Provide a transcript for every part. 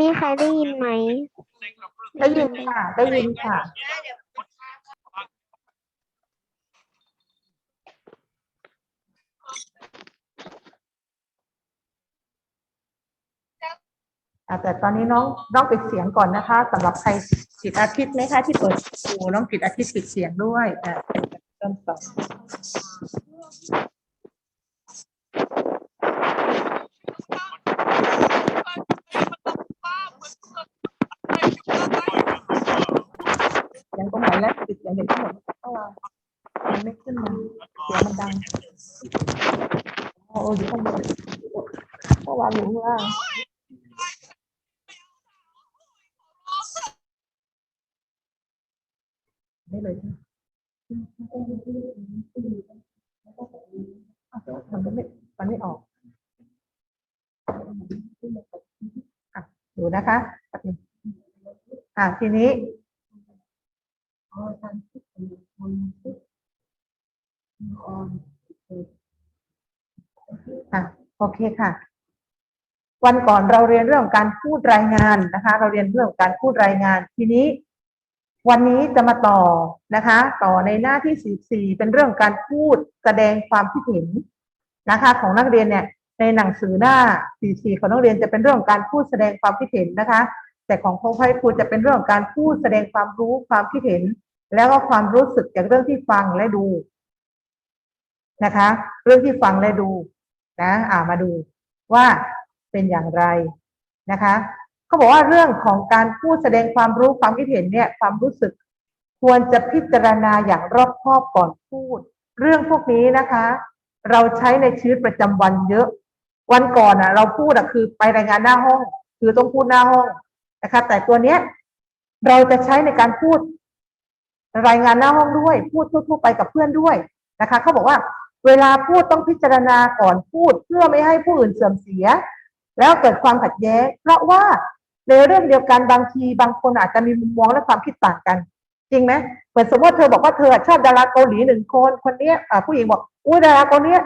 มีใครได้ยินไหม ได้ยินค่ะ ได้ยินค่ะ อะแต่ตอนนี้น้องน้องปิดเสียงก่อนนะคะสำหรับใครปิดอาทิตย์ไหมคะที่เปิดดูน้องปิดอาทิตย์ปิดเสียงด้วยอะเริ่มต่อเสียงตรงไหนแล้วปิด เสียงเด็กทั้งหมดเพราะว่ามันไม่ขึ้นมาเสียงมันดังโอ้โหอยู่ข้างบนเพราะว่าอยู่ข้างล่าได้เลยใช่ไหมอ้าวมันไม่มันไม่ออกอะดูนะคะอะทีนี้ โอเคค่ะ วันก่อนเราเรียนเรื่องการพูดรายงานนะคะ เราเรียนเรื่องการพูดรายงาน ทีนี้ วันนี้จะมาต่อนะคะ ต่อในหน้าที่ 44 เป็นเรื่องการพูดแสดงความคิดเห็นนะคะ ของนักเรียนเนี่ย ในหนังสือหน้า 44 ของนักเรียนจะเป็นเรื่องการพูดแสดงความคิดเห็นนะคะ แต่ของพงไพครูจะเป็นเรื่องการพูดแสดงความรู้ความคิดเห็น แล้วก็ความรู้สึกจากเรื่องที่ฟังและดูนะคะ เรื่องที่ฟังและดู นะอ่ามาดูว่าเป็นอย่างไรนะคะเขาบอกว่าเรื่องของการพูดแสดงความรู้ความคิดเห็นเนี่ยความรู้สึก ควรจะพิจารณาอย่างรอบคอบก่อนพูด เรื่องพวกนี้นะคะ เราใช้ในชีวิตประจำวันเยอะ วันก่อนอะ เราพูดอะคือไปรายงานหน้าห้อง คือต้องพูดหน้าห้องนะคะ แต่ตัวเนี้ยเราจะใช้ในการพูด รายงานหน้าห้องด้วย พูดทั่วๆไปกับเพื่อนด้วยนะคะเขาบอกว่า เวลาพูดต้องพิจารณาก่อนพูดเพื่อไม่ให้ผู้อื่นเสื่อมเสีย แล้วเกิดความขัดแย้ง เพราะว่าในเรื่องเดียวกันบางทีบางคนอาจจะมีมุมมองและความคิดต่างกัน จริงไหมเหมือนสมมติเธอบอกว่าเธอชอบดาราเกาหลีหนึ่งคนคนเนี้ยผู้หญิงบอกอุ้ยดาราคนเนี้ย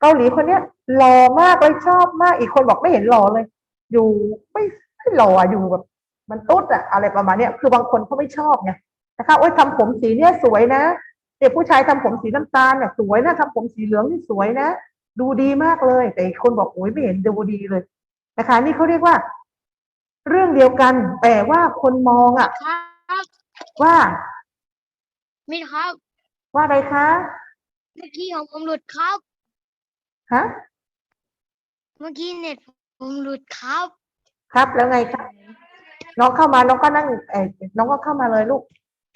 เกาหลีคนเนี้ยหล่อมากเลยชอบมากอีกคนบอกไม่เห็นหล่อเลย อยู่ไม่ไม่หล่ออยู่แบบมันตุ๊ดอะอะไรประมาณเนี้ยคือบางคนเขาไม่ชอบไงนะคะโอ้ยทำผมสีเนี้ยสวยนะ เด็กผู้ชายทำผมสีน้ำตาลเนี่ยสวยนะทำผมสีเหลืองนี่สวยนะ ดูดีมากเลย แต่อีกคนบอกโอ้ยไม่เห็นดูดีเลยนะคะ นี่เขาเรียกว่า เรื่องเดียวกัน แต่ว่าคนมองอะครับว่ามิดครับ ว่าอะไรคะเมื่อกี้ของผมหลุดครับฮะเมื่อกี้เน็ตผมหลุดครับ ครับแล้วไงครับน้องเข้ามาน้องก็นั่งเออน้องก็เข้ามาเลยลูก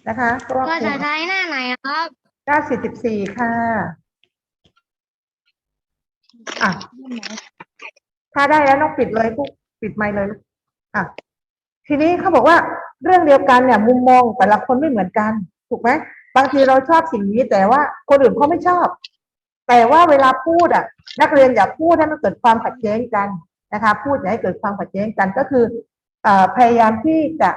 นะคะเพราะว่าภาษาไทยหน้าไหนครับเก้าสี่สิบสี่ค่ะอะถ้าได้แล้วน้องปิดเลยลูกปิดไมค์เลยลูกอะทีนี้เขาบอกว่าเรื่องเดียวกันเนี่ย มุมมองแต่ละคนไม่เหมือนกัน ถูกไหมบางทีเราชอบสิ่งนี้แต่ว่าคนอื่นเขาไม่ชอบ แต่ว่าเวลาพูดอะ นักเรียนอย่าพูดให้มันเกิดความขัดแย้งกันนะคะ พูดอย่าให้เกิดความขัดแย้งกันก็คือเอ่อพยายามที่จะ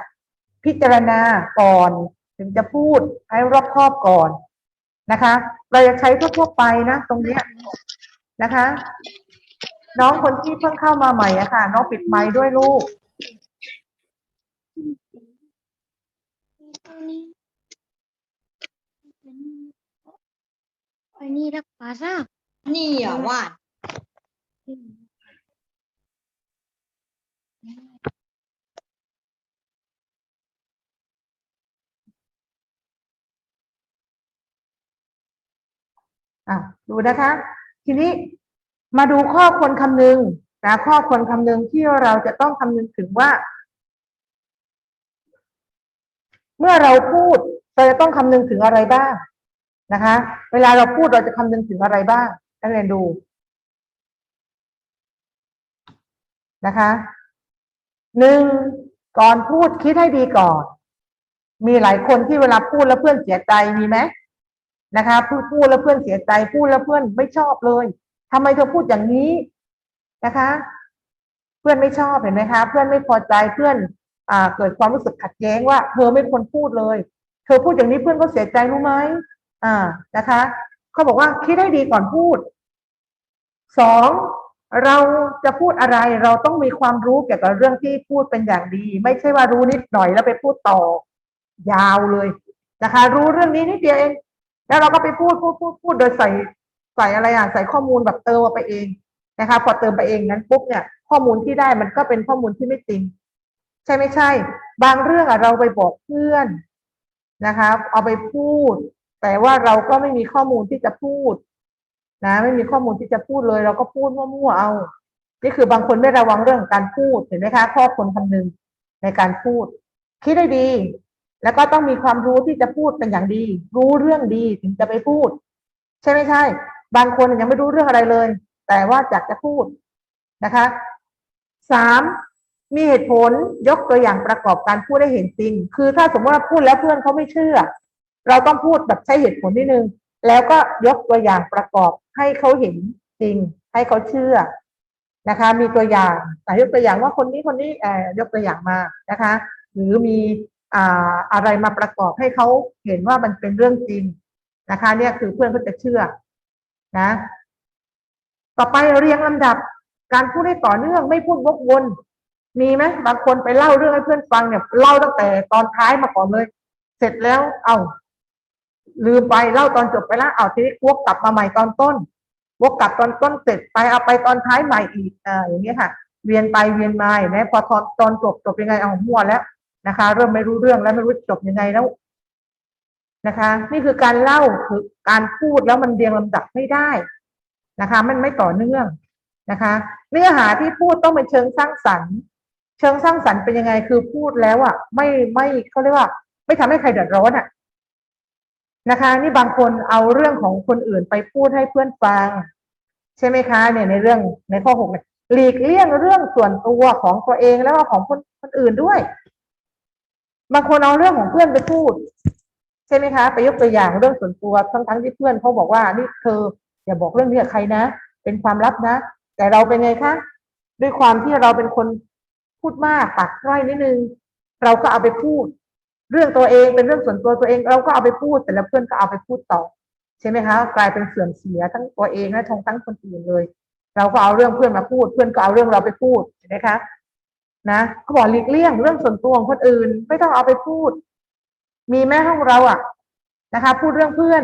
พิจารณาก่อน ถึงจะพูดให้รอบคอบก่อนนะคะ เราจะใช้ทั่วๆไปนะ ตรงเนี้ยนะคะ น้องคนที่เพิ่งเข้ามาใหม่อะค่ะ น้องปิดไมค์ด้วยลูกอันนี้รักภาษานี่อะวาด อะดูนะคะ ทีนี้มาดูข้อควรคำนึงนะข้อควรคำนึงที่เราจะต้องคำนึงถึงว่า เมื่อเราพูดเราจะต้องคำนึงถึงอะไรบ้างนะคะ เวลาเราพูดเราจะคำนึงถึงอะไรบ้างนักเรียนดูนะคะหนึ่งก่อนพูดคิดให้ดีก่อน มีหลายคนที่เวลาพูดแล้วเพื่อนเสียใจมีไหม นะคะพูดพูดแล้วเพื่อนเสียใจพูดแล้วเพื่อนไม่ชอบเลยทำไมเธอพูดอย่างนี้นะคะ เพื่อนไม่ชอบเห็นไหมคะ เพื่อนไม่พอใจเพื่อนอ่าเกิดความรู้สึกขัดแย้งว่า เธอไม่ควรพูดเลย เธอพูดอย่างนี้เพื่อนก็เสียใจรู้ไหมอ่านะคะเขาบอกว่าคิดให้ดีก่อนพูดสองเราจะพูดอะไรเราต้องมีความรู้เกี่ยวกับเรื่องที่พูดเป็นอย่างดี ไม่ใช่ว่ารู้นิดหน่อยแล้วไปพูดต่อ ยาวเลยนะคะ รู้เรื่องนี้นิดเดียวเอง แล้วเราก็ไปพูดพูดพูดพูดโดยใส่ใส่อะไรอะใส่ข้อมูลแบบเติมมาไปเองนะคะ พอเติมไปเองนั้นปุ๊บเนี่ย ข้อมูลที่ได้มันก็เป็นข้อมูลที่ไม่จริง ใช่ไม่ใช่ บางเรื่องอะเราไปบอกเพื่อนนะคะ เอาไปพูด แต่ว่าเราก็ไม่มีข้อมูลที่จะพูดนะไม่มีข้อมูลที่จะพูดเลย เราก็พูดมั่วๆเอา นี่คือบางคนไม่ระวังเรื่องการพูดเห็นไหมคะข้อคนคำนึงในการพูด คิดได้ดี แล้วก็ต้องมีความรู้ที่จะพูดเป็นอย่างดี รู้เรื่องดีถึงจะไปพูด ใช่ไม่ใช่ บางคนยังไม่รู้เรื่องอะไรเลย แต่ว่าอยากจะพูดนะคะสามมีเหตุผลยกตัวอย่างประกอบการพูดให้เห็นจริง คือถ้าสมมติว่าพูดแล้วเพื่อนเขาไม่เชื่อ เราต้องพูดแบบใช้เหตุผลนิดนึง แล้วก็ยกตัวอย่างประกอบให้เขาเห็นจริง ให้เขาเชื่อนะคะ มีตัวอย่างอ่ยกตัวอย่างว่าคนนี้คนนี้เอ่ยกตัวอย่างมานะคะ หรือมี อะไรมาประกอบให้เขาเห็นว่ามันเป็นเรื่องจริงนะคะ เนี่ยคือเพื่อนเขาจะเชื่อนะ ต่อไปเรียงลำดับ การพูดให้ต่อเนื่องไม่พูดวกวนมีไหมบางคนไปเล่าเรื่องให้เพื่อนฟังเนี่ยเล่าตั้งแต่ตอนท้ายมาก่อนเลย เสร็จแล้ว เอาลืมไปเล่าตอนจบไปแล้วเอาทีนี้วกกลับมาใหม่ตอนต้นวกกลับตอนต้นเสร็จไปเอาไปตอนท้ายใหม่อีกอ่าอย่างนี้ยค่ะ เวียนไปเวียนมาเห็นไหมพอตอนตอนจบจบยังไงเอามั่วแล้ว นะคะ เริ่มไม่รู้เรื่องแล้วไม่รู้จบยังไงแล้วนะคะ นี่คือการเล่าคือการพูดแล้วมันเรียงลำดับไม่ได้นะคะ มันไม่ต่อเนื่องนะคะ เนื้อหาที่พูดต้องเป็นเชิงสร้างสรรค์ เชิงสร้างสรรค์เป็นยังไงคือพูดแล้วอะ ไม่ไม่เขาเรียกว่า ไม่ทำให้ใครเดือดร้อนอะนะคะ นี่บางคนเอาเรื่องของคนอื่นไปพูดให้เพื่อนฟัง ใช่ไหมคะ เนี่ยในเรื่องในข้อหกเนี่ยหลีกเลี่ยงเรื่องส่วนตัวของตัวเองแล้วก็ของคนคนอื่นด้วย บางคนเอาเรื่องของเพื่อนไปพูด ใช่ไหมคะ ไปยกตัวอย่างเรื่องส่วนตัวทั้งทั้งๆที่เพื่อนเขาบอกว่านี่เธออย่าบอกเรื่องนี้กับใครนะ เป็นความลับนะ แต่เราเป็นไงคะด้วยความที่เราเป็นคนพูดมากปากไร้นิดนึง เราก็เอาไปพูด เรื่องตัวเองเป็นเรื่องส่วนตัวตัวเอง เราก็เอาไปพูดแต่แล้วเพื่อนก็เอาไปพูดต่อ ใช่ไหมคะ กลายเป็นเสื่อมเสียทั้งตัวเองและทั้งทั้งคนอื่นเลย เราก็เอาเรื่องเพื่อนมาพูด เพื่อนก็เอาเรื่องเราไปพูดเห็นไหมคะ นะเขาบอกหลีกเลี่ยงเรื่องส่วนตัวของคนอื่น ไม่ต้องเอาไปพูด มีแม่ห้องเราอะนะคะ พูดเรื่องเพื่อน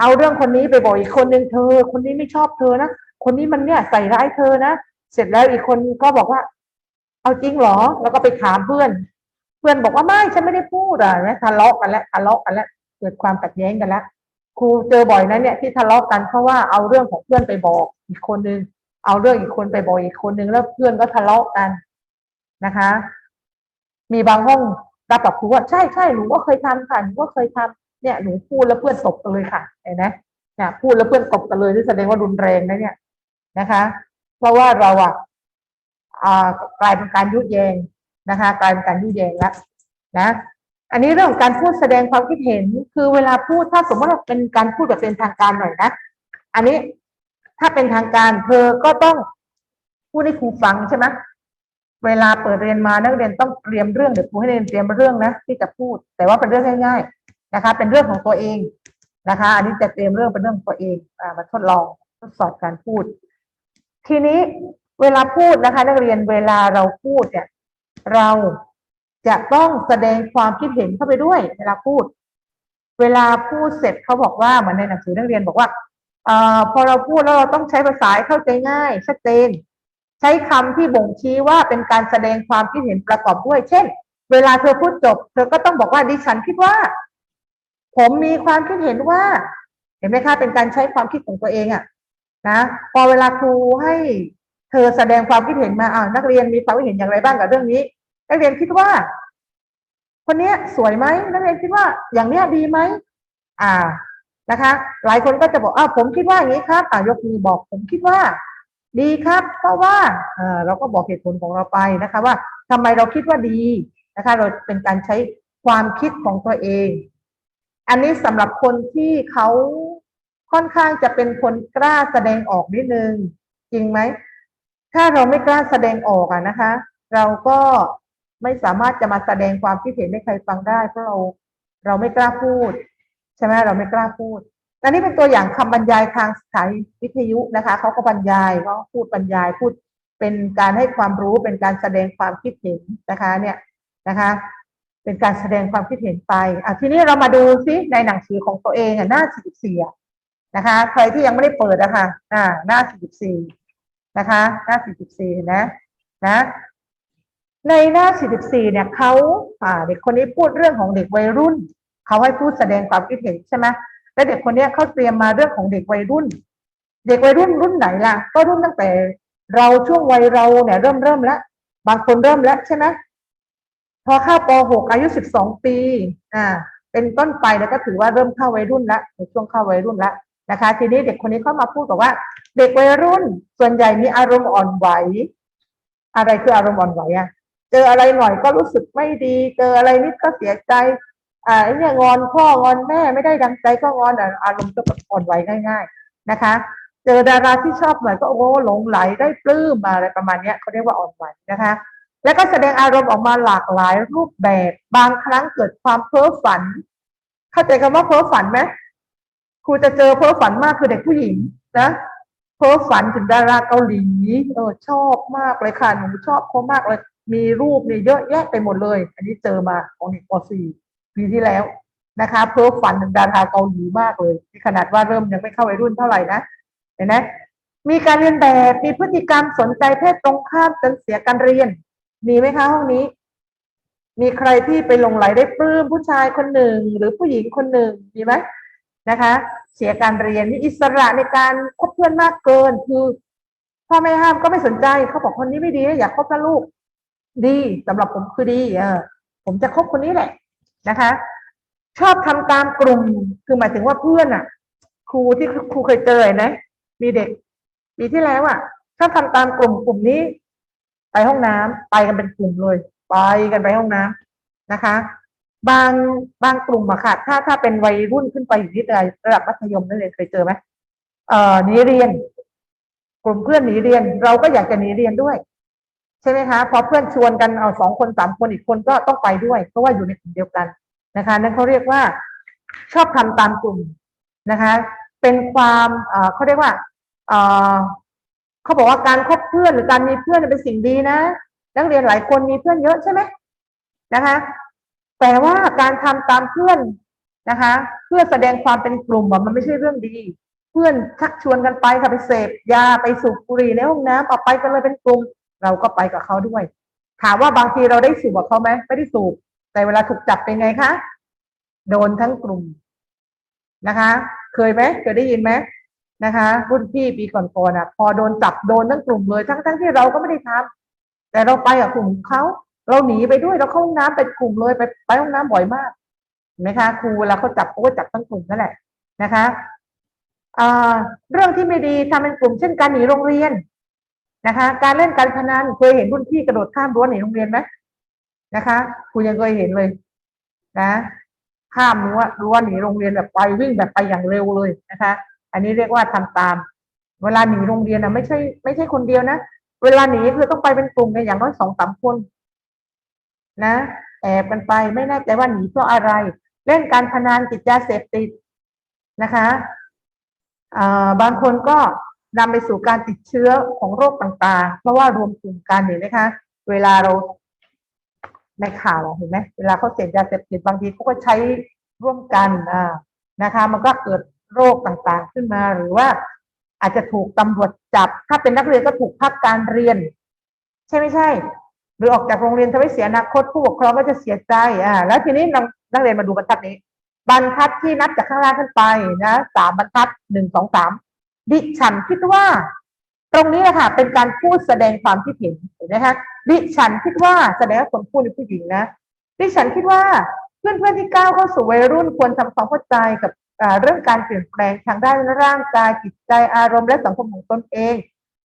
เอาเรื่องคนนี้ไปบอกอีกคนนึงเธอ คนนี้ไม่ชอบเธอนะคนนี้มันเนี่ยใส่ร้ายเธอนะเสร็จแล้วอีกคนก็บอกว่า เอาจริงเหรอ แล้วก็ไปถามเพื่อน เพื่อนบอกว่าไม่ฉันไม่ได้พูดอะนะทะเลาะกันแล้วทะเลาะกันแล้วเกิดความขัดแย้งกันแล้วครูเจอบ่อยนะเนี่ยที่ทะเลาะกันเพราะว่าเอาเรื่องของเพื่อนไปบอกอีกคนนึง เอาเรื่องอีกคนไปบอกอีกคนนึงแล้วเพื่อนก็ทะเลาะกัน นะคะ มีบางห้องรับกับครูว่าใช่ใช่หนูก็เคยทำค่ะหนูก็เคยทำเนี่ยหนูพูดแล้วเพื่อนตบกันเลยค่ะเห็นไหมเนี่ยพูดแล้วเพื่อนตบกันเลยที่แสดงว่ารุนแรงนะเนี่ยนะคะ เพราะว่าเราอะอ่ากลายเป็นการยุแยงนะคะ กลายเป็นการยุแยงแล้วนะอันนี้เรื่องของการพูดแสดงความคิดเห็น คือเวลาพูดถ้าสมมติว่าเป็นการพูดแบบเป็นทางการหน่อยนะอันนี้ถ้าเป็นทางการเธอก็ต้องพูดให้ครูฟังใช่ไหม เวลาเปิดเรียนมานักเรียนต้องเตรียมเรื่องเดี๋ยวครูให้เรียนเตรียมเรื่องนะที่จะพูด แต่ว่าเป็นเรื่องง่าย ๆนะคะ เป็นเรื่องของตัวเองนะคะ อันนี้จะเตรียมเรื่องเป็นเรื่องตัวเองอมาทดลองทดสอบการพูด ทีนี้เวลาพูดนะคะ นักเรียนเวลาเราพูดเนี่ยเราจะต้องแสดงความคิดเห็นเข้าไปด้วย เวลาพูด เวลาพูดเสร็จเขาบอกว่าเหมือนในหนังสือนักเรียนบอกว่าเออพอเราพูดแล้วเราต้องใช้ภาษาเข้าใจง่ายชัดเจน ใช้คำที่บ่งชี้ว่าเป็นการแสดงความคิดเห็นประกอบด้วย เช่น เวลาเธอพูดจบ เธอก็ต้องบอกว่าดิฉันคิดว่า ผมมีความคิดเห็นว่า เห็นไหมคะเป็นการใช้ความคิดของตัวเองอะนะพอเวลาครูให้เธอแสดงความคิดเห็นมาอ่านักเรียนมีความคิดเห็นอย่างไรบ้างกับเรื่องนี้ นักเรียนคิดว่า คนเนี้ยสวยไหมนักเรียนคิดว่าอย่างเนี้ยดีไหมอ่านะคะ หลายคนก็จะบอกอ้าวผมคิดว่าอย่างนี้ครับอ่ายกมือบอกผมคิดว่า ดีครับ เพราะว่าเออเราก็บอกเหตุผลของเราไปนะคะว่าทำไมเราคิดว่าดีนะคะ เราเป็นการใช้ความคิดของตัวเอง อันนี้สำหรับคนที่เขาค่อนข้างจะเป็นคนกล้าแสดงออกนิดนึง จริงไหม ถ้าเราไม่กล้าแสดงออกอะนะคะ เราก็ไม่สามารถจะมาแสดงความคิดเห็นให้ใครฟังได้ เพราะเราเราไม่กล้าพูด ใช่ไหมเราไม่กล้าพูด อันนี้เป็นตัวอย่างคำบรรยายทางสานีวิทยุนะคะเขาก็บรรยายเขาพูดบรรยายพูดเป็นการให้ความรู้เป็นการแสดงความคิดเห็นนะคะเนี่ยนะคะ เป็นการแสดงความคิดเห็นไปอะทีนี้เรามาดูซิในหนังสือของตัวเองอะหน้า44อ่นะคะ ใครที่ยังไม่ได้เปิดอะคะอ่าหน้า44นะคะ หน้า44เห็นนะนะ ในหน้า44เนี่ยเขาอ่าเด็กคนนี้พูดเรื่องของเด็กวัยรุ่นเขาให้พูดแสดงความคิดเห็นใช่ไหม แล้วเด็กคนนี้เขาเตรียมมาเรื่องของเด็กวัยรุ่น เด็กวัยรุ่นรุ่นไหนล่ะ ก็รุ่นตั้งแต่ เราช่วงวัยเราเนี่ยเริ่มเริ่มแล้วบางคนเริ่มแล้วใช่ไหมพอเข้าป .6 อายุ 12 ปีอ่าเป็นต้นไปแล้วก็ถือว่าเริ่มเข้าวัยรุ่นแล้วในช่วงเข้าวัยรุ่นแล้วนะคะ ทีนี้เด็กคนนี้เข้ามาพูดบอกว่า เด็กวัยรุ่น ส่วนใหญ่มีอารมณ์อ่อนไหว อะไรคืออารมณ์อ่อนไหวอะเจออะไรหน่อยก็รู้สึกไม่ดี เจออะไรนิดก็เสียใจ อ่าไอ้เนี่ยงอนพ่องอนแม่ไม่ได้ดังใจก็งอนอะอารมณ์ก็แบบอ่อนไหวง่าย ๆนะคะ เจอดาราที่ชอบหน่อยก็โอ้หลงไหลได้ปลื้มอะไรประมาณเนี้ยเขาเรียกว่าอ่อนไหวนะคะ แล้วก็แสดงอารมณ์ออกมาหลากหลายรูปแบบบางครั้งเกิดความเพ้อฝัน เข้าใจคำว่าเพ้อฝันไหมครูจะเจอเพ้อฝันมากคือเด็กผู้หญิงนะเพ้อฝันถึงดาราเกาหลีเออชอบมากเลยค่ะหนูชอบเขามากเลย มีรูปเนี่ยเยอะแยะไปหมดเลย อันนี้เจอมาของเด็กป .4 ปีที่แล้วนะคะเพ้อฝันถึงดาราเกาหลีมากเลยที่ขนาดว่าเริ่มยังไม่เข้าวัยรุ่นเท่าไหร่นะเห็นไหมมีการเรียนแบบมีพฤติกรรมสนใจเพศตรงข้ามจนเสียการเรียน มีไหมคะห้องนี้ มีใครที่ไปลงไหลได้ปลื้มผู้ชายคนหนึ่ง หรือผู้หญิงคนหนึ่งมีไหมนะคะ เสียการเรียนมีอิสระในการคบเพื่อนมากเกินคือพ่อไม่ห้ามก็ไม่สนใจเขาบอกคนนี้ไม่ดี อยากคบนะลูก ดีสำหรับผมคือดี เออผมจะคบคนนี้แหละ นะคะ ชอบทำตามกลุ่มคือหมายถึงว่าเพื่อนอะ ครูที่ครูเคยเจอนะมีเด็กปีที่แล้วอะชอบทำตามกลุ่มกลุ่มนี้ ไปห้องน้ำไปกันเป็นกลุ่มเลย ไปกันไปห้องน้ำนะคะ บางบางกลุ่มอะค่ะ ถ้าถ้าเป็นวัยรุ่นขึ้นไปอยู่ที่ระดับมัธยมนั่นเองเคยเจอไหมเอ่อหนีเรียน กลุ่มเพื่อนหนีเรียน เราก็อยากจะหนีเรียนด้วย ใช่ไหมคะพอเพื่อนชวนกันเอาสองคนสามคนอีกคนก็ต้องไปด้วย เพราะว่าอยู่ในกลุ่มเดียวกันนะคะ นั่นเขาเรียกว่าชอบทำตามกลุ่มนะคะ เป็นความเขาเรียกว่าเขาบอกว่าการคบเพื่อนหรือการมีเพื่อนเป็นสิ่งดีนะนักเรียนหลายคนมีเพื่อนเยอะใช่ไหมนะคะ แต่ว่าการทำตามเพื่อนนะคะ เพื่อแสดงความเป็นกลุ่มมันไม่ใช่เรื่องดี เพื่อนชักชวนกันไปค่ะไปเสพยาไปสูบบุหรี่ในห้องน้ำเอาไปกันเลยเป็นกลุ่ม เราก็ไปกับเขาด้วย ถามว่าบางทีเราได้สูบกับเขาไหมไม่ได้สูบ แต่เวลาถูกจับเป็นไงคะโดนทั้งกลุ่มนะคะ เคยไหมเคยได้ยินไหมนะคะ รุ่นพี่ปีก่อนๆอะ พอโดนจับโดนทั้งกลุ่มเลยทั้งๆที่เราก็ไม่ได้ทำแต่เราไปกับกลุ่มเขาเราหนีไปด้วยเราเข้าห้องน้ำไปกลุ่มเลยไปไปห้องน้ำบ่อยมากเห็นไหมคะครูเวลาเขาจับเขาก็จับทั้งกลุ่มนั่นแหละนะคะเรื่องที่ไม่ดีทำเป็นกลุ่มเช่นการหนีโรงเรียน นะคะ การเล่นการพนันเคยเห็นรุ่นพี่กระโดดข้ามรั้วหนีโรงเรียนไหมนะคะครูยังเคยเห็นเลย นะข้ามรั้วรั้วหนีโรงเรียนแบบไปวิ่งแบบไปอย่างเร็วเลยนะคะ อันนี้เรียกว่าทำตาม เวลาหนีโรงเรียนนะไม่ใช่ไม่ใช่คนเดียวนะเวลาหนีคือต้องไปเป็นกลุ่มกันอย่างน้อยสองสามคน นะแอบกันไปไม่แน่ใจว่าหนีเพราะอะไร เล่นการพนันติดยาเสพติดนะคะอ่าบางคนก็ นำไปสู่การติดเชื้อของโรคต่างๆ เพราะว่ารวมกลุ่มกันเห็นไหมคะ เวลาเราในข่าวเห็นไหมเวลาเขาเสพยาเสพติดบางทีเขาก็ใช้ร่วมกันอ่านะคะ มันก็เกิดโรคต่างๆขึ้นมาหรือว่าอาจจะถูกตำรวจจับ ถ้าเป็นนักเรียนก็ถูกพักการเรียน ใช่ไม่ใช่ หรือออกจากโรงเรียนทำให้เสียอนาคตผู้ปกครองก็จะเสียใจอ่าแล้วทีนี้นักนักเรียนมาดูบรรทัดนี้ บรรทัดที่นับจากข้างล่างขึ้นไปนะสามบรรทัดหนึ่งสองสาม ดิฉันคิดว่า ตรงนี้นะคะเป็นการพูดแสดงความคิดเห็นเห็นไหมคะดิฉันคิดว่าแสดงว่าคนพูดเป็นผู้หญิงนะ ดิฉันคิดว่าเพื่อนๆที่ก้าวเข้าสู่วัยรุ่นควรทำความเข้าใจกับเรื่องการเปลี่ยนแปลงทางด้านร่างกายจิตใจอารมณ์และสังคมของตนเอง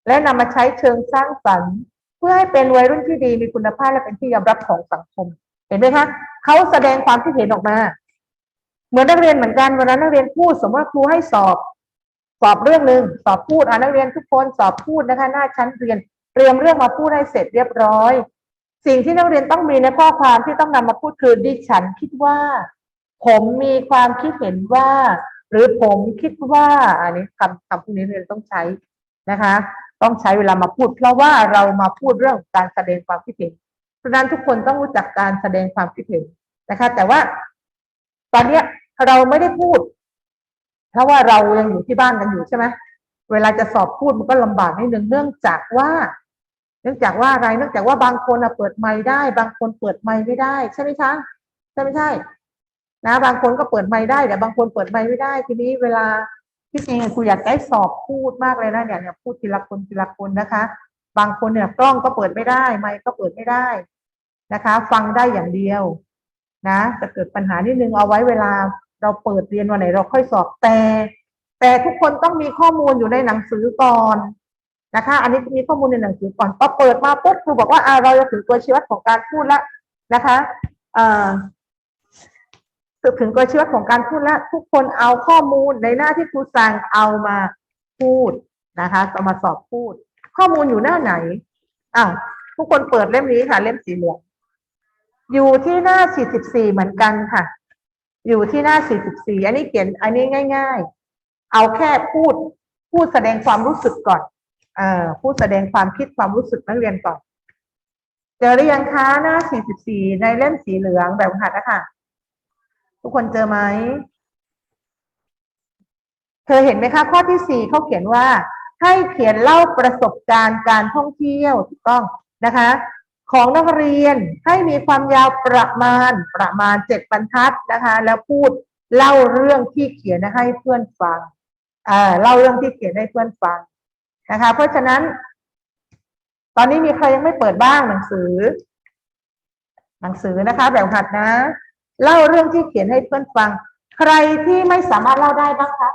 และนำมาใช้เชิงสร้างสรรค์ เพื่อให้เป็นวัยรุ่นที่ดีมีคุณภาพและเป็นที่ยอมรับของสังคม เห็นไหมคะเขาแสดงความคิดเห็นออกมา เหมือนนักเรียนเหมือนกันเวลานักเรียนพูดสมมติว่าครูให้สอบ สอบเรื่องหนึ่งสอบพูดอ่านักเรียนทุกคนสอบพูดนะคะ หน้าชั้นเรียนเตรียมเรื่องมาพูดให้เสร็จเรียบร้อย สิ่งที่นักเรียนต้องมีในข้อความที่ต้องนำมาพูดคือดิฉันคิดว่า ผมมีความคิดเห็นว่า หรือผมคิดว่า อันนี้คำคำพวกนี้เรียนต้องใช้นะคะ ต้องใช้เวลามาพูด เพราะว่าเรามาพูดเรื่องการแสดงความคิดเห็นเพราะนั้นทุกคนต้องรู้จักการแสดงความคิดเห็นนะคะ แต่ว่า ตอนเนี้ยเราไม่ได้พูด เพราะว่าเรายังอยู่ที่บ้านกันอยู่ใช่ไหมเวลาจะสอบพูดมันก็ลำบากนิดนึงเนื่องจากว่า เนื่องจากว่าอะไรเนื่องจากว่าบางคนอะเปิดไมค์ได้ บางคนเปิดไมค์ไม่ได้ ใช่ไหมคะใช่ไม่ใช่นะบางคนก็เปิดไมค์ได้แต่บางคนเปิดไมค์ไม่ได้ ทีนี้เวลาที่จริงครูอยากได้สอบพูดมากเลยนะเนี่ยเนี่ยพูดทีละคนทีละคนนะคะ บางคนเนี่ยกล้องก็เปิดไม่ได้ไมค์ก็เปิดไม่ได้นะคะ ฟังได้อย่างเดียวนะ จะเกิดปัญหานิดนึงเอาไว้เวลา เราเปิดเรียนวันไหนเราค่อยสอบแต่ แต่ทุกคนต้องมีข้อมูลอยู่ในหนังสือก่อนนะคะ อันนี้มีข้อมูลในหนังสือก่อนพอเปิดมาปุ๊บครูบอกว่าอ่าเราจะถึงตัวชี้วัดของการพูดล้วนะคะอ่อถึงตัวชี้วัดของการพูดล้วทุกคนเอาข้อมูลในหน้าที่ครูสั่งเอามาพูดนะคะเอามาสอบพูด ข้อมูลอยู่หน้าไหนอ้าวทุกคนเปิดเล่มนี้ค่ะ เล่มสีเหลืองอยู่ที่หน้า 44 เหมือนกันค่ะ อยู่ที่หน้า 44 อันนี้เขียน อันนี้ง่าย ๆ เอาแค่พูด พูดแสดงความรู้สึกก่อน เอ่อ พูดแสดงความคิดความรู้สึกนักเรียนก่อน เจอหรือยังคะหน้า 44 ในเล่มสีเหลืองแบบหัดนะคะทุกคนเจอไหม เธอเห็นไหมคะ ข้อที่สี่เขาเขียนว่า ให้เขียนเล่าประสบการณ์การท่องเที่ยวถูกต้องนะคะ ของนักเรียนให้มีความยาวประมาณประมาณเจ็ดบรรทัดนะคะ แล้วพูดเล่าเรื่องที่เขียนให้เพื่อนฟังเอ่อเล่าเรื่องที่เขียนให้เพื่อนฟังนะคะ เพราะฉะนั้น ตอนนี้มีใครยังไม่เปิดบ้างหนังสือ หนังสือนะคะ แบบหัดนะ เล่าเรื่องที่เขียนให้เพื่อนฟัง ใครที่ไม่สามารถเล่าได้บ้างคะ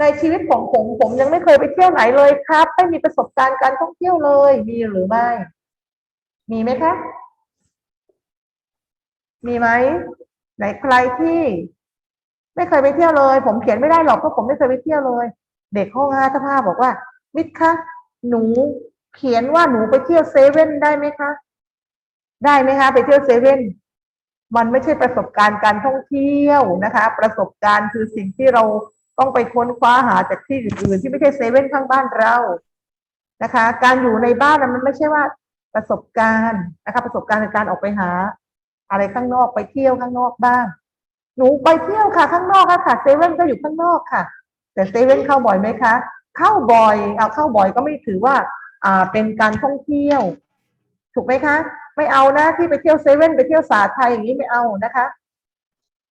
ในชีวิตของผมผมยังไม่เคยไปเที่ยวไหนเลยครับ ไม่มีประสบการณ์การท่องเที่ยวเลยมีหรือไม่ มีไหมคะ มีไหมไหนใครที่ ไม่เคยไปเที่ยวเลย ผมเขียนไม่ได้หรอกเพราะผมไม่เคยไปเที่ยวเลย เด็กห้องห้าสภาพบอกว่ามิตรคะหนูเขียนว่าหนูไปเที่ยวเซเว่นได้ไหมคะ ได้ไหมคะ ไปเที่ยวเซเว่นมันไม่ใช่ประสบการณ์การท่องเที่ยวนะคะ ประสบการณ์คือสิ่งที่เราต้องไปค้นคว้าหาจากที่อื่นๆที่ไม่ใช่เซเว่นข้างบ้านเรานะคะ การอยู่ในบ้านน่ะมันไม่ใช่ว่า ประสบการณ์นะคะประสบการณ์ในการออกไปหา อะไรข้างนอกไปเที่ยวข้างนอกบ้าง หนูไปเที่ยวค่ะ ข้างนอกค่ะค่ะเซเว่นก็อยู่ข้างนอกค่ะ แต่เซเว่นเข้าบ่อยไหมคะ เข้าบ่อยเอาเข้าบ่อยก็ไม่ถือว่า อ่าเป็นการท่องเที่ยว ถูกไหมคะ ไม่เอานะที่ไปเที่ยวเซเว่นไปเที่ยวสาไทยอย่างนี้ไม่เอานะคะ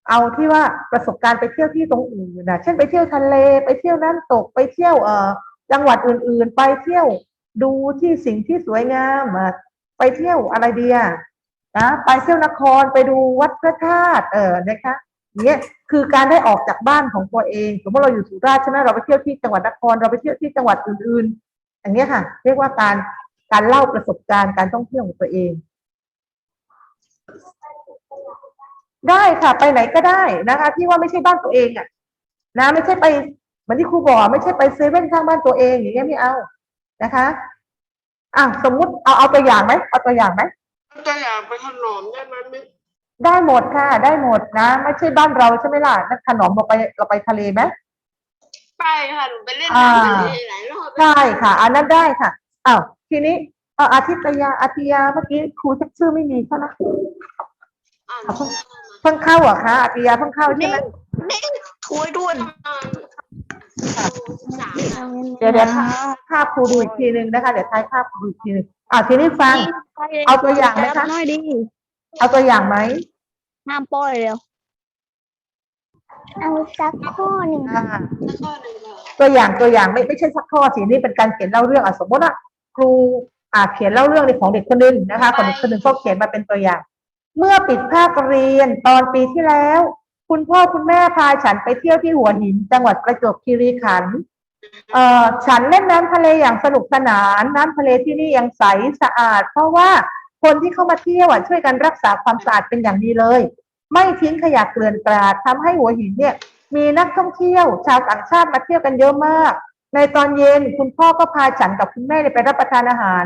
เอาที่ว่าประสบการณ์ไปเที่ยวที่ตรงอื่นนะเช่นไปเที่ยวทะเลไปเที่ยวน้ำตกไปเที่ยวเอ่อจังหวัดอื่น ๆ ไปเที่ยว ดูที่สิ่งที่สวยงามไปเที่ยวอะไรเดียนะไปเที่ยวนครไปดูวัดพระธาตุเออนะคะเงี้ยคือการได้ออกจากบ้านของตัวเองสมมติเราอยู่สุราษฎร์ใช่ไหมเราไปเที่ยวที่จังหวัดนครเราไปเที่ยวที่จังหวัดอื่นๆอย่างเงี้ยค่ะ เรียกว่าการการเล่าประสบการณ์การท่องเที่ยวของตัวเอง ได้ค่ะไปไหนก็ได้นะคะที่ว่าไม่ใช่บ้านตัวเองอะ นะ ไม่ใช่ไปเหมือนที่ครูบอกไม่ใช่ไปเซเว่นข้างบ้านตัวเองอย่างเงี้ยไม่เอา นะคะอะสมมุติเอาเอาตัวอย่างไหมเอาตัวอย่างไหมตัวอย่างไปขนมได้ไหมมิได้หมดค่ะ ได้หมดนะ ไม่ใช่บ้านเราใช่ไหมล่ะนักขนมเราไปเราไปทะเลไหมไปค่ะหนูไปเล่นอ่าน้ำทะเลหลายรอบได้ค่ะ อันนั้นได้ค่ะอ้าวทีนี้เอาอาทิตยาอาทิยาเมื่อกี้ครูชักชื่อไม่มีใช่ไหมอ่าเอาเพิ่งเพิ่งเข้าเหรอคะอาทิยาเพิ่งเข้าใช่ไหมคุยด้วยสาม เดี๋ยวเดี๋ยวภาพภาพครูดูอีกทีหนึ่งนะคะ เดี๋ยวท้ายภาพครูดูอีกทีหนึ่งอ่าทีนี้ฟัง เอาตัวอย่างไหมคะน้อยดิเอาตัวอย่างไหมห้ามป้อยเร็วเอาสักข้อหนึ่งอ่าแล้วก็หนึ่งค่ะตัวอย่างตัวอย่างไม่ไม่ใช่สักข้อสินี่เป็นการเขียนเล่าเรื่องอะสมมติว่าครูอ่าเขียนเล่าเรื่องในของเด็กคนหนึงนะคะของเด็กคนหนึ่งเขาเขียนมาเป็นตัวอย่าง เมื่อปิดภาคเรียนตอนปีที่แล้ว คุณพ่อคุณแม่พาฉันไปเที่ยวที่หัวหิน จังหวัดประจวบคีรีขันธ์เอ่อฉันเล่นน้ำทะเลอย่างสนุกสนาน น้ำทะเลที่นี่ยังใสสะอาด เพราะว่าคนที่เข้ามาเที่ยวอะช่วยกันรักษาความสะอาดเป็นอย่างดีเลย ไม่ทิ้งขยะเกลื่อนกลาดทำให้หัวหินเนี่ย มีนักท่องเที่ยว ชาวต่างชาติมาเที่ยวกันเยอะมาก ในตอนเย็นคุณพ่อก็พาฉันกับคุณแม่เนี่ยไปรับประทานอาหาร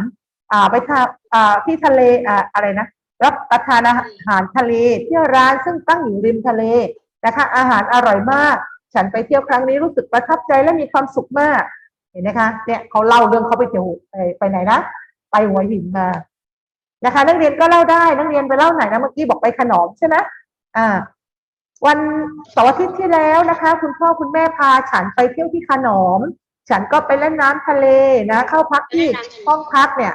อ่าไปทาอ่าที่ทะเลอ่าอะไรนะ รับประทานอาหารทะเลที่ร้านซึ่งตั้งอยู่ริมทะเลนะคะอาหารอร่อยมาก ฉันไปเที่ยวครั้งนี้รู้สึกประทับใจและมีความสุขมาก เห็นไหมคะเนี่ยเขาเล่าเรื่องเขาไปเที่ยวไปไปไหนนะไปหัวหินมานะคะ นักเรียนก็เล่าได้นักเรียนไปเล่าไหนนะเมื่อกี้บอกไปขนอมใช่ไหมอ่า วันเสาร์อาทิตย์ที่แล้วนะคะ คุณพ่อคุณแม่พาฉันไปเที่ยวที่ขนอม ฉันก็ไปเล่นน้ำทะเลนะ เข้าพักที่ห้องพักเนี่ย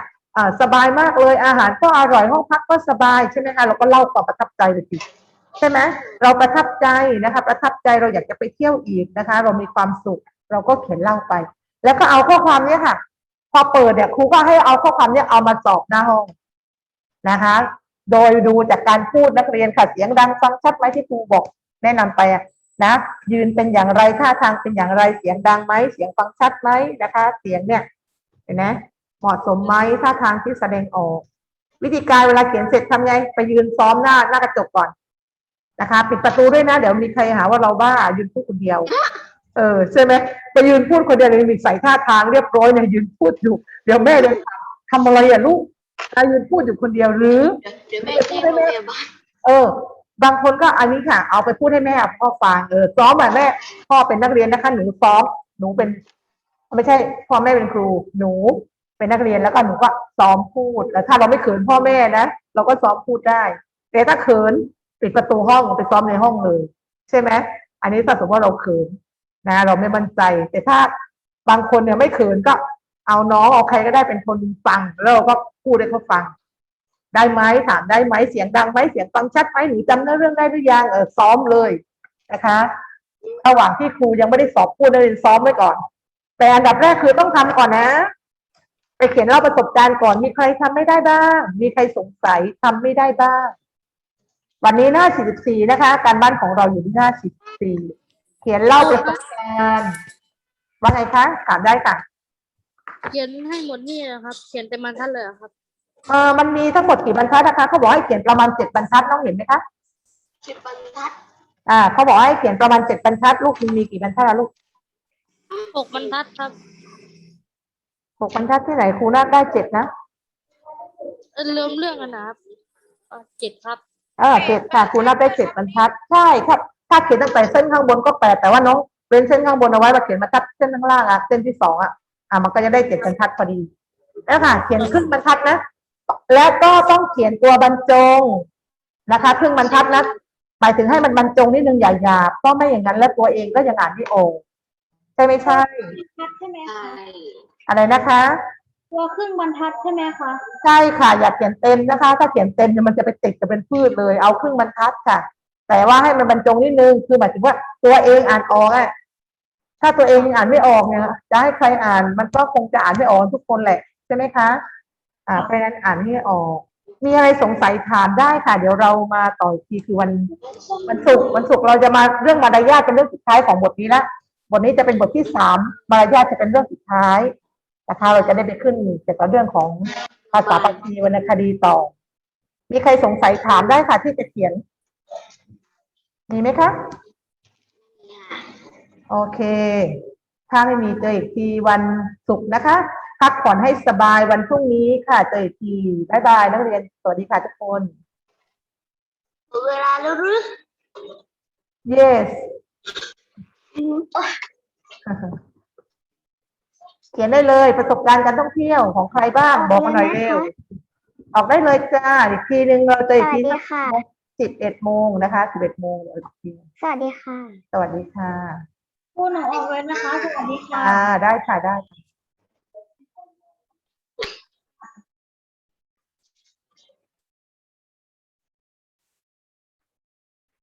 สบายมากเลยอาหารก็อร่อยห้องพักก็สบายใช่ไหมคะเราก็เล่าความประทับใจไปสิใช่ไหมเราประทับใจนะคะ ประทับใจเราอยากจะไปเที่ยวอีกนะคะ เรามีความสุข เราก็เขียนเล่าไป แล้วก็เอาข้อความเนี้ยค่ะ พอเปิดเนี่ยครูก็ให้เอาข้อความเนี้ยเอามาสอบหน้าห้องนะคะ โดยดูจากการพูดนักเรียนค่ะเสียงดังฟังชัดไหมที่ครูบอก แนะนำไปนะยืนเป็นอย่างไรท่าทางเป็นอย่างไรเสียงดังไหมเสียงฟังชัดไหมนะคะ เสียงเนี่ยเห็นไหม เหมาะสมไหมท่าทางที่แสดงออก วิธีการเวลาเขียนเสร็จทำไงไปยืนซ้อมหน้าหน้ากระจกก่อนนะคะปิดประตูด้วยนะ เดี๋ยวมีใครหาว่าเราบ้ายืนพูดคนเดียว เออใช่ไหมไปยืนพูดคนเดียวเลยมีใส่ท่าทางเรียบร้อยเนี่ยยืนพูดอยู่ เดี๋ยวแม่เลยถามทำอะไรอะลูกอะยืนพูดอยู่คนเดียวหรือเดี๋ยวแม่แจ้งโรงพยาบาลเออ บางคนก็อันนี้ค่ะ เอาไปพูดให้แม่พ่อฟังเออซ้อมอะแม่ พ่อเป็นนักเรียนนะคะหนูซ้อมหนูเป็น ไม่ใช่พ่อแม่เป็นครูหนู เป็นนักเรียนแล้วก็หนูก็ซ้อมพูดแล้วถ้าเราไม่เขินพ่อแม่นะเราก็ซ้อมพูดได้ แต่ถ้าเขินปิดประตูห้องไปซ้อมในห้องเลย ใช่ไหมอันนี้ถ้าสมมติว่าเราเขินนะ เราไม่มั่นใจ แต่ถ้าบางคนเนี่ยไม่เขินก็เอาน้องเอาใครก็ได้เป็นคนฟังแล้วเราก็พูดให้เขาฟัง ได้ไหมถามได้ไหมเสียงดังไหมเสียงฟังชัดไหมหนูจำเนื้อเรื่องได้หรือยังเออซ้อมเลยนะคะระหว่างที่ครูยังไม่ได้สอบพูดนักเรียนซ้อมไว้ก่อน แต่อันดับแรกคือต้องทำก่อนนะ ไปเขียนเล่าประสบการณ์ก่อนมีใครทำไม่ได้บ้าง มีใครสงสัยทำไม่ได้บ้าง วันนี้หน้า 44 นะคะ การบ้านของเราอยู่ที่หน้า 44 เขียนเล่าประสบการณ์ว่าไงคะถามได้ค่ะ เขียนให้หมดนี่นะครับ เขียนเต็มบรรทัดเลยเหรอครับเออมันมีทั้งหมดกี่บรรทัดนะคะเขาบอกให้เขียนประมาณเจ็ดบรรทัดน้องเห็นไหมคะสิบบรรทัด อ่าเขาบอกให้เขียนประมาณเจ็ดบรรทัด ลูกมีมีกี่บรรทัดอะลูกหกบรรทัดครับ หกบรรทัดที่ไหนครูนาคได้เจ็ดนะเออรวมเรื่องกันนะครับเออเจ็ดครับ เออเจ็ดค่ะครูนาคได้เจ็ดบรรทัด ใช่ครับถ้าเขียนตั้งแต่เส้นข้างบนก็แปดแต่ว่าน้องเว้นเส้นข้างบนเอาไว้มาเขียนบรรทัดเส้นข้างล่างอะเส้นที่สองอะอ่ามันก็จะได้เจ็ดบรรทัดพอดีแล้วค่ะ เขียนครึ่งบรรทัดนะ และก็ต้องเขียนตัวบรรจงนะคะครึ่งบรรทัดนะหมายถึงให้มันบรรจงนิดนึงอย่าหยาบเพราะไม่อย่างนั้นแล้วตัวเองก็ยังอ่านไม่ออกใช่ไม่ใช่ ใช่ไหมใช่คะ อะไรนะคะตัวครึ่งบรรทัดใช่ไหมคะใช่ค่ะอย่าเขียนเต็มนะคะ ถ้าเขียนเต็มเนี่ยมันจะไปติดกับเป็นพืชเลย เอาครึ่งบรรทัดค่ะ แต่ว่าให้มันบรรจงนิดนึงคือหมายถึงว่าตัวเองอ่านออกอะถ้าตัวเองอ่านไม่ออกเนี่ยจะให้ใครอ่านมันก็คงจะอ่านไม่ออกทุกคนแหละใช่ไหมคะ อ่าเพราะฉะนั้นอ่านให้ออก มีอะไรสงสัยถามได้ค่ะ เดี๋ยวเรามาต่ออีกทีคือวันวันศุกร์วันศุกร์เราจะมาเรื่องมารยาทเป็นเรื่องสุดท้ายของบทนี้ละบทนี้จะเป็นบทที่สามมารยาทจะเป็นเรื่องสุดท้าย นะคะ เราจะได้ไปขึ้นเกี่ยวกับเรื่องของภาษาปากีวรรณคดีต่อ มีใครสงสัยถามได้ค่ะที่จะเขียน มีไหมคะโอเค ถ้าไม่มีเจออีกทีวันศุกร์นะคะ พักผ่อนให้สบายวันพรุ่งนี้ค่ะ เจออีกทีบ๊ายบายนักเรียน สวัสดีค่ะทุกคน เวลาแล้วหรือ yes เขียนได้เลยประสบการณ์การท่องเที่ยวของใครบ้างบอกมาหน่อยเร็วออกได้เลยจ้าอีกทีหนึ่งเราเจออีกทีสวัสดีค่ะ สิบเอ็ดโมงนะคะสิบเอ็ดโมงเดี๋ยวอีกทีสวัสดีค่ะ สวัสดีค่ะ พูดหนูออกเลยนะคะ สวัสดีค่ะ อ่าได้ค่ะได้ค่ะ